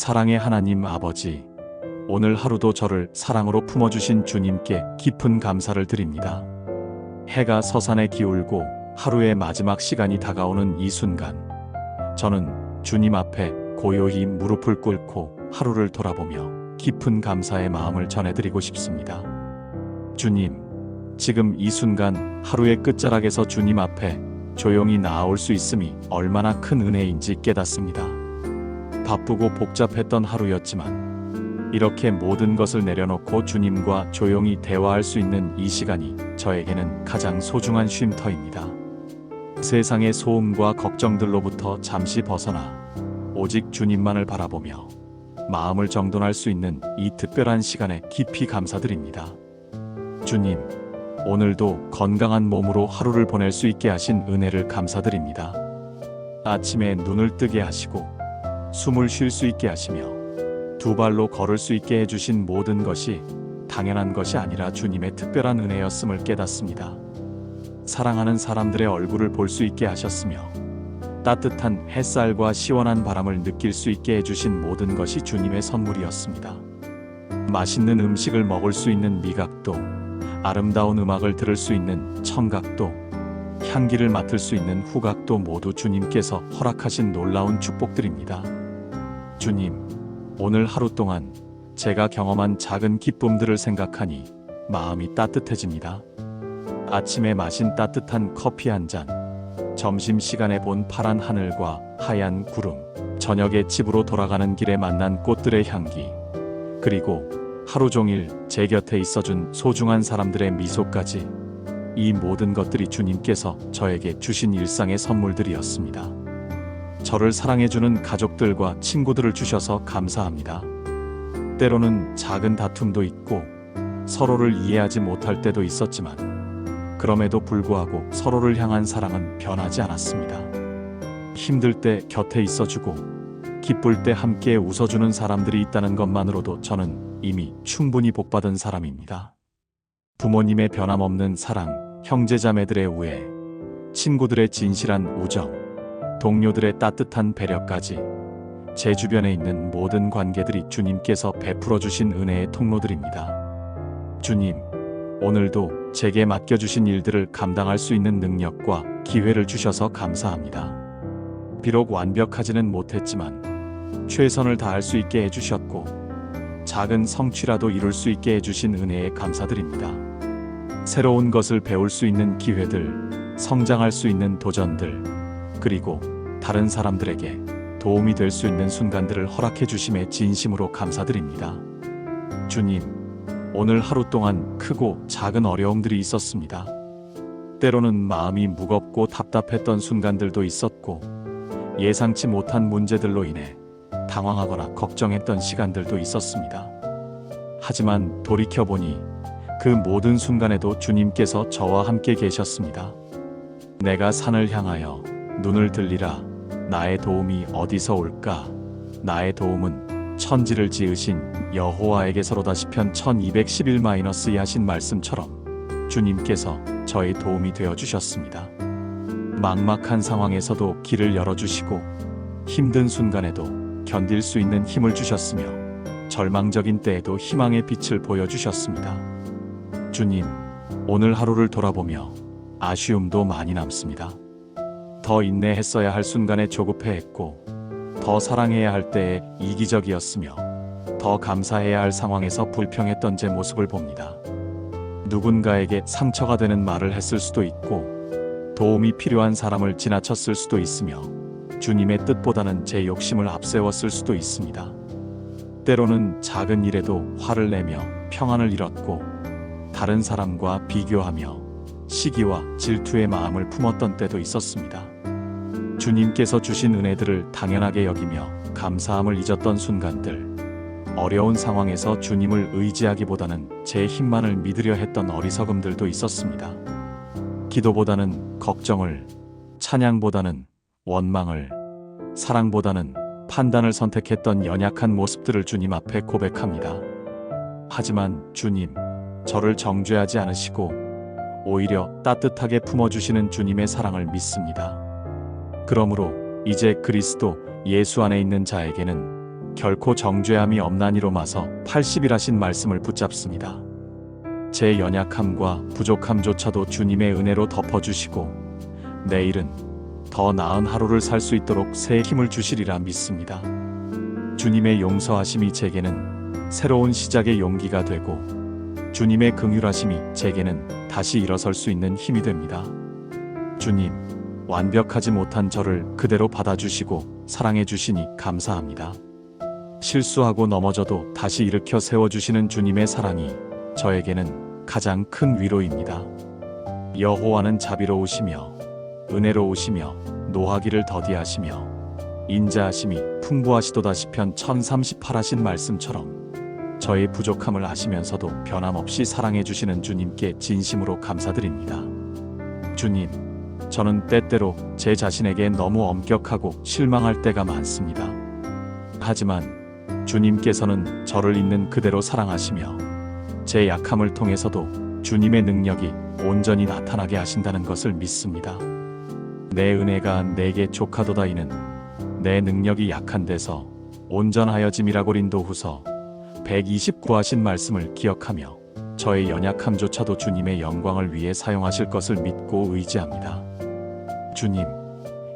사랑의 하나님 아버지, 오늘 하루도 저를 사랑으로 품어주신 주님께 깊은 감사를 드립니다. 해가 서산에 기울고 하루의 마지막 시간이 다가오는 이 순간, 저는 주님 앞에 고요히 무릎을 꿇고 하루를 돌아보며 깊은 감사의 마음을 전해드리고 싶습니다. 주님, 지금 이 순간 하루의 끝자락에서 주님 앞에 조용히 나아올 수 있음이 얼마나 큰 은혜인지 깨닫습니다. 바쁘고 복잡했던 하루였지만 이렇게 모든 것을 내려놓고 주님과 조용히 대화할 수 있는 이 시간이 저에게는 가장 소중한 쉼터입니다. 세상의 소음과 걱정들로부터 잠시 벗어나 오직 주님만을 바라보며 마음을 정돈할 수 있는 이 특별한 시간에 깊이 감사드립니다. 주님, 오늘도 건강한 몸으로 하루를 보낼 수 있게 하신 은혜를 감사드립니다. 아침에 눈을 뜨게 하시고 숨을 쉴 수 있게 하시며 두 발로 걸을 수 있게 해주신 모든 것이 당연한 것이 아니라 주님의 특별한 은혜였음을 깨닫습니다. 사랑하는 사람들의 얼굴을 볼 수 있게 하셨으며 따뜻한 햇살과 시원한 바람을 느낄 수 있게 해주신 모든 것이 주님의 선물이었습니다. 맛있는 음식을 먹을 수 있는 미각도 아름다운 음악을 들을 수 있는 청각도 향기를 맡을 수 있는 후각도 모두 주님께서 허락하신 놀라운 축복들입니다. 주님, 오늘 하루 동안 제가 경험한 작은 기쁨들을 생각하니 마음이 따뜻해집니다. 아침에 마신 따뜻한 커피 한 잔, 점심 시간에 본 파란 하늘과 하얀 구름, 저녁에 집으로 돌아가는 길에 만난 꽃들의 향기, 그리고 하루 종일 제 곁에 있어준 소중한 사람들의 미소까지 이 모든 것들이 주님께서 저에게 주신 일상의 선물들이었습니다. 저를 사랑해주는 가족들과 친구들을 주셔서 감사합니다. 때로는 작은 다툼도 있고 서로를 이해하지 못할 때도 있었지만 그럼에도 불구하고 서로를 향한 사랑은 변하지 않았습니다. 힘들 때 곁에 있어주고 기쁠 때 함께 웃어주는 사람들이 있다는 것만으로도 저는 이미 충분히 복받은 사람입니다. 부모님의 변함없는 사랑, 형제자매들의 우애, 친구들의 진실한 우정, 동료들의 따뜻한 배려까지 제 주변에 있는 모든 관계들이 주님께서 베풀어 주신 은혜의 통로들입니다. 주님, 오늘도 제게 맡겨주신 일들을 감당할 수 있는 능력과 기회를 주셔서 감사합니다. 비록 완벽하지는 못했지만 최선을 다할 수 있게 해주셨고 작은 성취라도 이룰 수 있게 해주신 은혜에 감사드립니다. 새로운 것을 배울 수 있는 기회들, 성장할 수 있는 도전들, 그리고 다른 사람들에게 도움이 될 수 있는 순간들을 허락해 주심에 진심으로 감사드립니다. 주님, 오늘 하루 동안 크고 작은 어려움들이 있었습니다. 때로는 마음이 무겁고 답답했던 순간들도 있었고, 예상치 못한 문제들로 인해 당황하거나 걱정했던 시간들도 있었습니다. 하지만 돌이켜보니 그 모든 순간에도 주님께서 저와 함께 계셨습니다. 내가 산을 향하여 눈을 들리라 나의 도움이 어디서 올까 나의 도움은 천지를 지으신 여호와에게서로다 시편 1211-2 하신 말씀처럼 주님께서 저의 도움이 되어 주셨습니다. 막막한 상황에서도 길을 열어 주시고 힘든 순간에도 견딜 수 있는 힘을 주셨으며 절망적인 때에도 희망의 빛을 보여 주셨습니다. 주님, 오늘 하루를 돌아보며 아쉬움도 많이 남습니다. 더 인내했어야 할 순간에 조급해했고, 더 사랑해야 할 때에 이기적이었으며, 더 감사해야 할 상황에서 불평했던 제 모습을 봅니다. 누군가에게 상처가 되는 말을 했을 수도 있고, 도움이 필요한 사람을 지나쳤을 수도 있으며, 주님의 뜻보다는 제 욕심을 앞세웠을 수도 있습니다. 때로는 작은 일에도 화를 내며 평안을 잃었고, 다른 사람과 비교하며 시기와 질투의 마음을 품었던 때도 있었습니다. 주님께서 주신 은혜들을 당연하게 여기며 감사함을 잊었던 순간들, 어려운 상황에서 주님을 의지하기보다는 제 힘만을 믿으려 했던 어리석음들도 있었습니다. 기도보다는 걱정을, 찬양보다는 원망을, 사랑보다는 판단을 선택했던 연약한 모습들을 주님 앞에 고백합니다. 하지만 주님, 저를 정죄하지 않으시고 오히려 따뜻하게 품어주시는 주님의 사랑을 믿습니다. 그러므로 이제 그리스도 예수 안에 있는 자에게는 결코 정죄함이 없나니로 마서 80일 하신 말씀을 붙잡습니다. 제 연약함과 부족함조차도 주님의 은혜로 덮어주시고 내일은 더 나은 하루를 살 수 있도록 새 힘을 주시리라 믿습니다. 주님의 용서하심이 제게는 새로운 시작의 용기가 되고 주님의 긍휼하심이 제게는 다시 일어설 수 있는 힘이 됩니다. 주님, 완벽하지 못한 저를 그대로 받아주시고 사랑해 주시니 감사합니다. 실수하고 넘어져도 다시 일으켜 세워주시는 주님의 사랑이 저에게는 가장 큰 위로입니다. 여호와는 자비로우시며 은혜로우시며 노하기를 더디하시며 인자하심이 풍부하시도다 시편 1038 하신 말씀처럼 저의 부족함을 아시면서도 변함없이 사랑해 주시는 주님께 진심으로 감사드립니다. 주님, 저는 때때로 제 자신에게 너무 엄격하고 실망할 때가 많습니다. 하지만 주님께서는 저를 있는 그대로 사랑하시며 제 약함을 통해서도 주님의 능력이 온전히 나타나게 하신다는 것을 믿습니다. 내 은혜가 내게 족하도다이는 내 능력이 약한 데서 온전하여짐이라 고린도후서 129 하신 말씀을 기억하며 저의 연약함조차도 주님의 영광을 위해 사용하실 것을 믿고 의지합니다. 주님,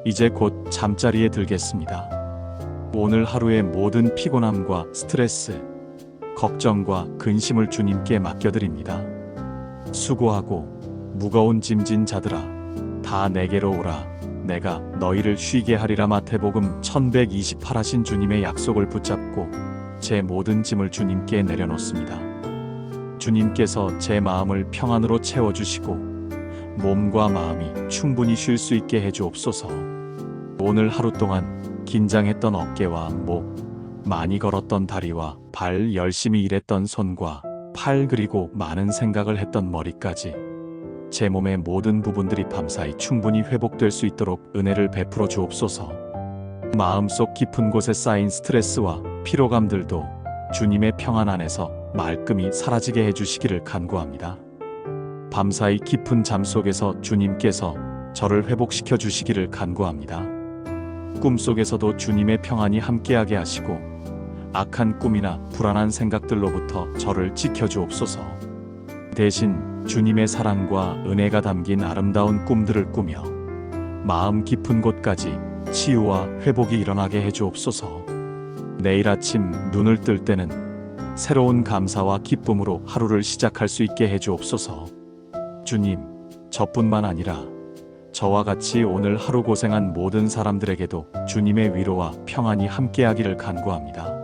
이제 곧 잠자리에 들겠습니다. 오늘 하루의 모든 피곤함과 스트레스, 걱정과 근심을 주님께 맡겨드립니다. 수고하고 무거운 짐진 자들아, 다 내게로 오라. 내가 너희를 쉬게 하리라 마태복음 1128 하신 주님의 약속을 붙잡고 제 모든 짐을 주님께 내려놓습니다. 주님께서 제 마음을 평안으로 채워주시고 몸과 마음이 충분히 쉴 수 있게 해주옵소서. 오늘 하루 동안 긴장했던 어깨와 목, 많이 걸었던 다리와 발, 열심히 일했던 손과 팔 그리고 많은 생각을 했던 머리까지 제 몸의 모든 부분들이 밤사이 충분히 회복될 수 있도록 은혜를 베풀어 주옵소서. 마음속 깊은 곳에 쌓인 스트레스와 피로감들도 주님의 평안 안에서 말끔히 사라지게 해주시기를 간구합니다. 밤사이 깊은 잠 속에서 주님께서 저를 회복시켜 주시기를 간구합니다. 꿈속에서도 주님의 평안이 함께하게 하시고 악한 꿈이나 불안한 생각들로부터 저를 지켜 주옵소서. 대신 주님의 사랑과 은혜가 담긴 아름다운 꿈들을 꾸며 마음 깊은 곳까지 치유와 회복이 일어나게 해 주옵소서. 내일 아침 눈을 뜰 때는 새로운 감사와 기쁨으로 하루를 시작할 수 있게 해 주옵소서. 주님, 저뿐만 아니라 저와 같이 오늘 하루 고생한 모든 사람들에게도 주님의 위로와 평안이 함께하기를 간구합니다.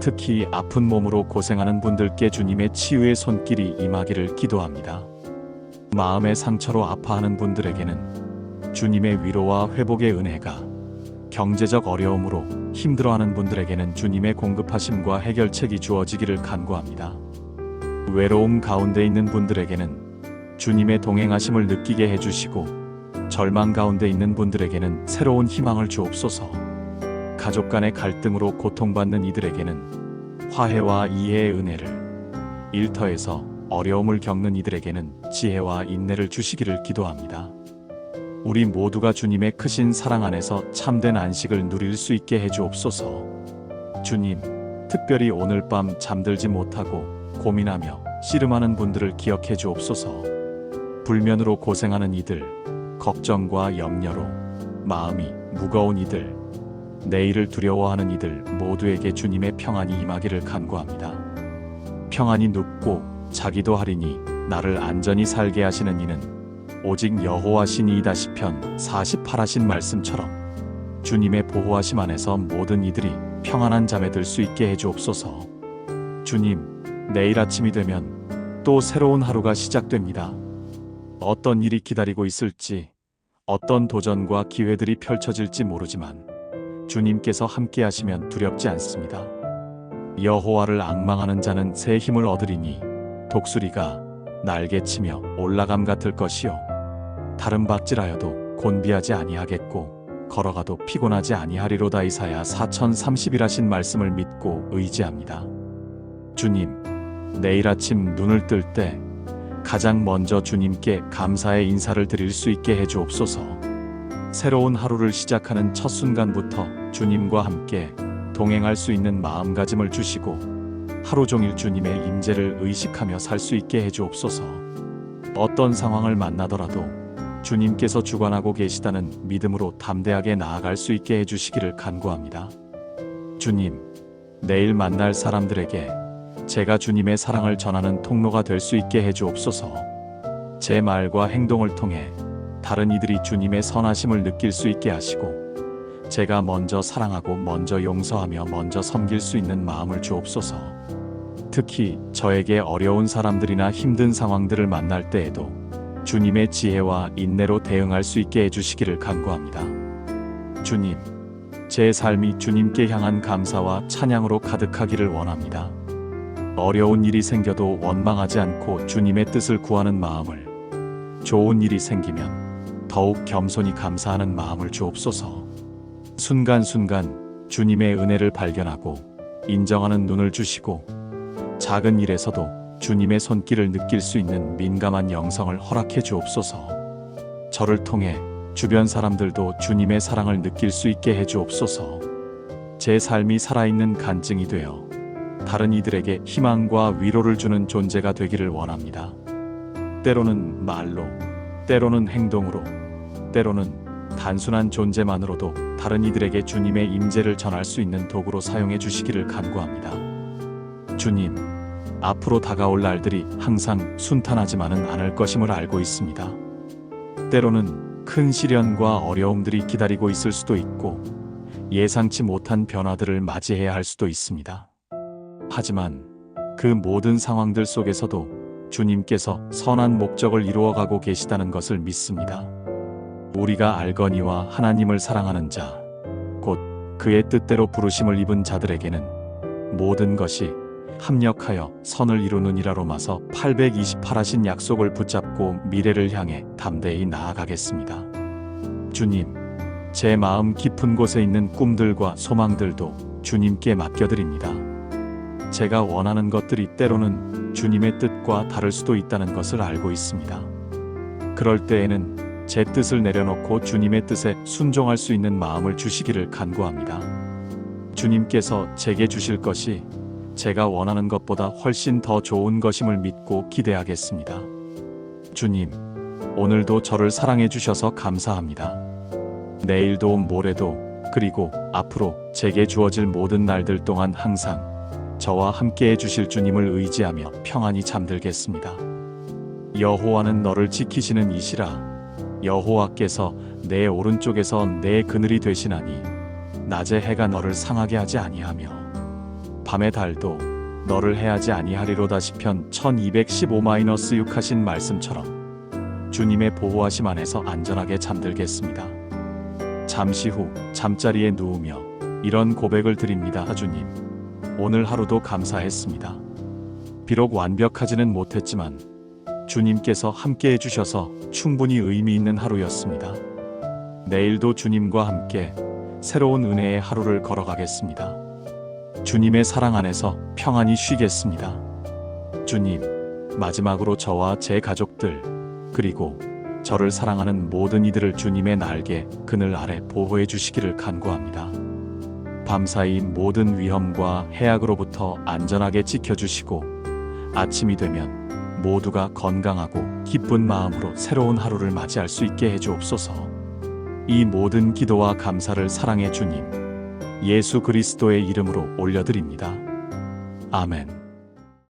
특히 아픈 몸으로 고생하는 분들께 주님의 치유의 손길이 임하기를 기도합니다. 마음의 상처로 아파하는 분들에게는 주님의 위로와 회복의 은혜가, 경제적 어려움으로 힘들어하는 분들에게는 주님의 공급하심과 해결책이 주어지기를 간구합니다. 외로움 가운데 있는 분들에게는 주님의 동행하심을 느끼게 해주시고, 절망 가운데 있는 분들에게는 새로운 희망을 주옵소서. 가족 간의 갈등으로 고통받는 이들에게는 화해와 이해의 은혜를, 일터에서 어려움을 겪는 이들에게는 지혜와 인내를 주시기를 기도합니다. 우리 모두가 주님의 크신 사랑 안에서 참된 안식을 누릴 수 있게 해주옵소서. 주님, 특별히 오늘 밤 잠들지 못하고 고민하며 씨름하는 분들을 기억해 주옵소서. 불면으로 고생하는 이들, 걱정과 염려로 마음이 무거운 이들, 내일을 두려워하는 이들 모두에게 주님의 평안이 임하기를 간구합니다. 평안이 눕고 자기도 하리니 나를 안전히 살게 하시는 이는 오직 여호와 신이이다 시편 48 하신 말씀처럼 주님의 보호하심 안에서 모든 이들이 평안한 잠에 들 수 있게 해 주옵소서. 주님, 내일 아침이 되면 또 새로운 하루가 시작됩니다. 어떤 일이 기다리고 있을지, 어떤 도전과 기회들이 펼쳐질지 모르지만 주님께서 함께 하시면 두렵지 않습니다. 여호와를 악망하는 자는 새 힘을 얻으리니 독수리가 날개치며 올라감 같을 것이요 다른 박질하여도 곤비하지 아니하겠고 걸어가도 피곤하지 아니하리로다 이사야 4030일 하신 말씀을 믿고 의지합니다. 주님, 내일 아침 눈을 뜰 때 가장 먼저 주님께 감사의 인사를 드릴 수 있게 해 주옵소서. 새로운 하루를 시작하는 첫 순간부터 주님과 함께 동행할 수 있는 마음가짐을 주시고 하루 종일 주님의 임재를 의식하며 살 수 있게 해 주옵소서. 어떤 상황을 만나더라도 주님께서 주관하고 계시다는 믿음으로 담대하게 나아갈 수 있게 해 주시기를 간구합니다. 주님, 내일 만날 사람들에게 제가 주님의 사랑을 전하는 통로가 될 수 있게 해 주옵소서. 제 말과 행동을 통해 다른 이들이 주님의 선하심을 느낄 수 있게 하시고 제가 먼저 사랑하고 먼저 용서하며 먼저 섬길 수 있는 마음을 주옵소서. 특히 저에게 어려운 사람들이나 힘든 상황들을 만날 때에도 주님의 지혜와 인내로 대응할 수 있게 해주시기를 간구합니다. 주님, 제 삶이 주님께 향한 감사와 찬양으로 가득하기를 원합니다. 어려운 일이 생겨도 원망하지 않고 주님의 뜻을 구하는 마음을, 좋은 일이 생기면 더욱 겸손히 감사하는 마음을 주옵소서. 순간순간 주님의 은혜를 발견하고 인정하는 눈을 주시고 작은 일에서도 주님의 손길을 느낄 수 있는 민감한 영성을 허락해 주옵소서. 저를 통해 주변 사람들도 주님의 사랑을 느낄 수 있게 해 주옵소서. 제 삶이 살아있는 간증이 되어 다른 이들에게 희망과 위로를 주는 존재가 되기를 원합니다. 때로는 말로, 때로는 행동으로, 때로는 단순한 존재만으로도 다른 이들에게 주님의 임재를 전할 수 있는 도구로 사용해 주시기를 간구합니다. 주님, 앞으로 다가올 날들이 항상 순탄하지만은 않을 것임을 알고 있습니다. 때로는 큰 시련과 어려움들이 기다리고 있을 수도 있고 예상치 못한 변화들을 맞이해야 할 수도 있습니다. 하지만 그 모든 상황들 속에서도 주님께서 선한 목적을 이루어가고 계시다는 것을 믿습니다. 우리가 알거니와 하나님을 사랑하는 자, 곧 그의 뜻대로 부르심을 입은 자들에게는 모든 것이 합력하여 선을 이루느니라 로마서 828하신 약속을 붙잡고 미래를 향해 담대히 나아가겠습니다. 주님, 제 마음 깊은 곳에 있는 꿈들과 소망들도 주님께 맡겨드립니다. 제가 원하는 것들이 때로는 주님의 뜻과 다를 수도 있다는 것을 알고 있습니다. 그럴 때에는 제 뜻을 내려놓고 주님의 뜻에 순종할 수 있는 마음을 주시기를 간구합니다. 주님께서 제게 주실 것이 제가 원하는 것보다 훨씬 더 좋은 것임을 믿고 기대하겠습니다. 주님, 오늘도 저를 사랑해 주셔서 감사합니다. 내일도 모레도 그리고 앞으로 제게 주어질 모든 날들 동안 항상 저와 함께 해 주실 주님을 의지하며 평안히 잠들겠습니다. 여호와는 너를 지키시는 이시라. 여호와께서 내 오른쪽에서 내 그늘이 되시나니 낮에 해가 너를 상하게 하지 아니하며 밤의 달도 너를 해하지 아니하리로다 시편 1215-6 하신 말씀처럼 주님의 보호하심 안에서 안전하게 잠들겠습니다. 잠시 후 잠자리에 누우며 이런 고백을 드립니다. 주님, 오늘 하루도 감사했습니다. 비록 완벽하지는 못했지만 주님께서 함께 해주셔서 충분히 의미 있는 하루였습니다. 내일도 주님과 함께 새로운 은혜의 하루를 걸어가겠습니다. 주님의 사랑 안에서 평안히 쉬겠습니다. 주님, 마지막으로 저와 제 가족들, 그리고 저를 사랑하는 모든 이들을 주님의 날개, 그늘 아래 보호해 주시기를 간구합니다. 밤사이 모든 위험과 해악으로부터 안전하게 지켜주시고, 아침이 되면 모두가 건강하고 기쁜 마음으로 새로운 하루를 맞이할 수 있게 해주옵소서. 이 모든 기도와 감사를 사랑해 주님, 예수 그리스도의 이름으로 올려드립니다. 아멘.